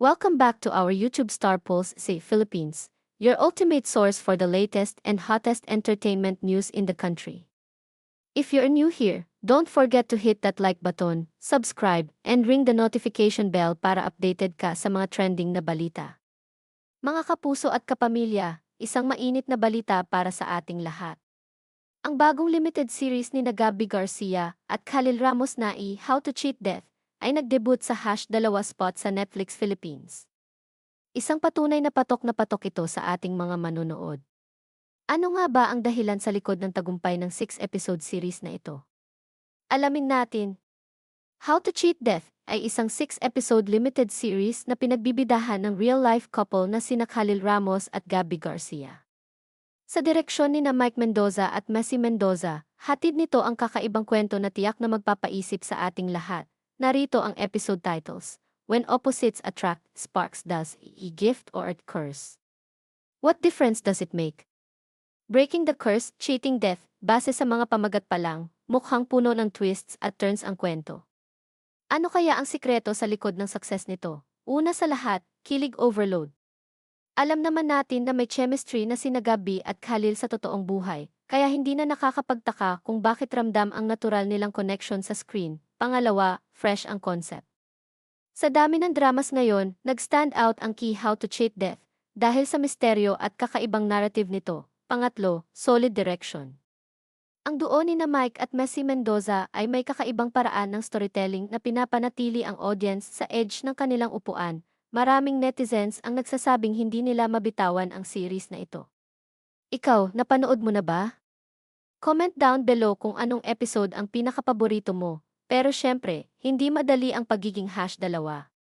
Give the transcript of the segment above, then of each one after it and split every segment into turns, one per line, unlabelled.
Welcome back to our YouTube Star Pulse say Philippines, your ultimate source for the latest and hottest entertainment news in the country. If you're new here, don't forget to hit that like button, subscribe, and ring the notification bell para updated ka sa mga trending na balita. Mga kapuso at kapamilya, isang mainit na balita para sa ating lahat. Ang bagong limited series ni Gabi Garcia at Khalil Ramos na i How to Cheat Death ay nagdebut sa hash dalawa spot sa Netflix Philippines. Isang patunay na patok na patok ito sa ating mga manunood. Ano nga ba ang dahilan sa likod ng tagumpay ng 6-episode series na ito? Alamin natin. How to Cheat Death ay isang 6-episode limited series na pinagbibidahan ng real-life couple na sina Khalil Ramos at Gabby Garcia. Sa direksyon ni na Mike Mendoza at Messi Mendoza, hatid nito ang kakaibang kwento na tiyak na magpapaisip sa ating lahat. Narito ang episode titles. When opposites attract, sparks does a gift or a curse. What difference does it make? Breaking the curse, cheating death, base sa mga pamagat pa lang, mukhang puno ng twists at turns ang kwento. Ano kaya ang sikreto sa likod ng success nito? Una sa lahat, kilig overload. Alam naman natin na may chemistry na sina Gabi at Khalil sa totoong buhay, kaya hindi na nakakapagtaka kung bakit ramdam ang natural nilang connection sa screen. Pangalawa, fresh ang concept. Sa dami ng dramas ngayon, nag-stand out ang key How to Cheat Death dahil sa misteryo at kakaibang narrative nito. Pangatlo, solid direction. Ang duo ni na Mike at Messi Mendoza ay may kakaibang paraan ng storytelling na pinapanatili ang audience sa edge ng kanilang upuan Maraming netizens ang nagsasabing hindi nila mabitawan ang series na ito. Ikaw, napanood mo na ba? Comment down below kung anong episode ang pinakapaborito mo, pero syempre, hindi madali ang pagiging hash dalawa.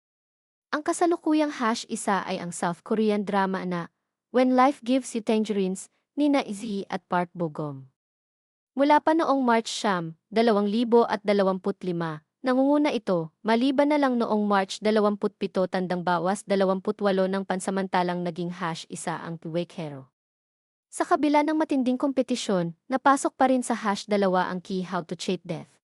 Ang kasalukuyang hash isa ay ang South Korean drama na When Life Gives You Tangerines, ni Na Izzy at Park Bogom. Mula pa noong March Sham, 2025, Nangunguna ito, maliban na lang noong March 27 tandang bawas 28 ng pansamantalang naging hash isa ang Wake Hero. Sa kabila ng matinding kompetisyon, napasok pa rin sa hash dalawa ang key How to Cheat Death.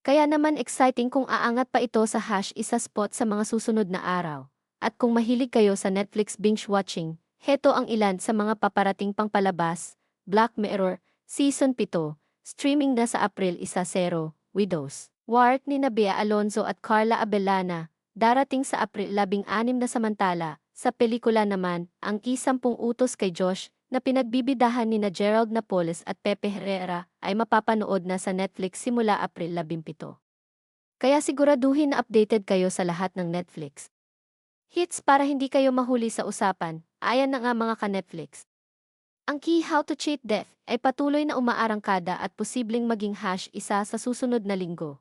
Kaya naman exciting kung aangat pa ito sa hash isa spot sa mga susunod na araw. At kung mahilig kayo sa Netflix binge watching, heto ang ilan sa mga paparating pang palabas, Black Mirror, Season 7, streaming na sa April 1-0, Widows. Wart ni Nabia Alonzo at Carla Abellana, darating sa April 16 na samantala, sa pelikula naman, ang isampung utos kay Josh, na pinagbibidahan ni na Gerald Napoles at Pepe Herrera, ay mapapanood na sa Netflix simula April 17. Kaya siguraduhin na updated kayo sa lahat ng Netflix. Hits para hindi kayo mahuli sa usapan, ayan na nga mga ka-Netflix. Ang key How to Cheat Death ay patuloy na umaarangkada at posibleng maging hash isa sa susunod na linggo.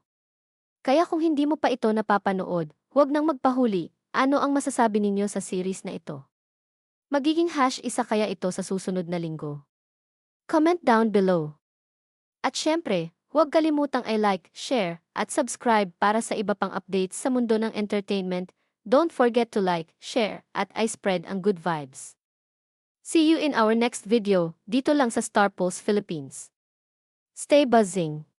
Kaya kung hindi mo pa ito napapanood, huwag nang magpahuli, ano ang masasabi ninyo sa series na ito? Magiging hash isa kaya ito sa susunod na linggo? Comment down below. At syempre, huwag kalimutang i-like, share, at subscribe para sa iba pang updates sa mundo ng entertainment. Don't forget to like, share, at i-spread ang good vibes. See you in our next video, dito lang sa Star Pulse Philippines. Stay buzzing!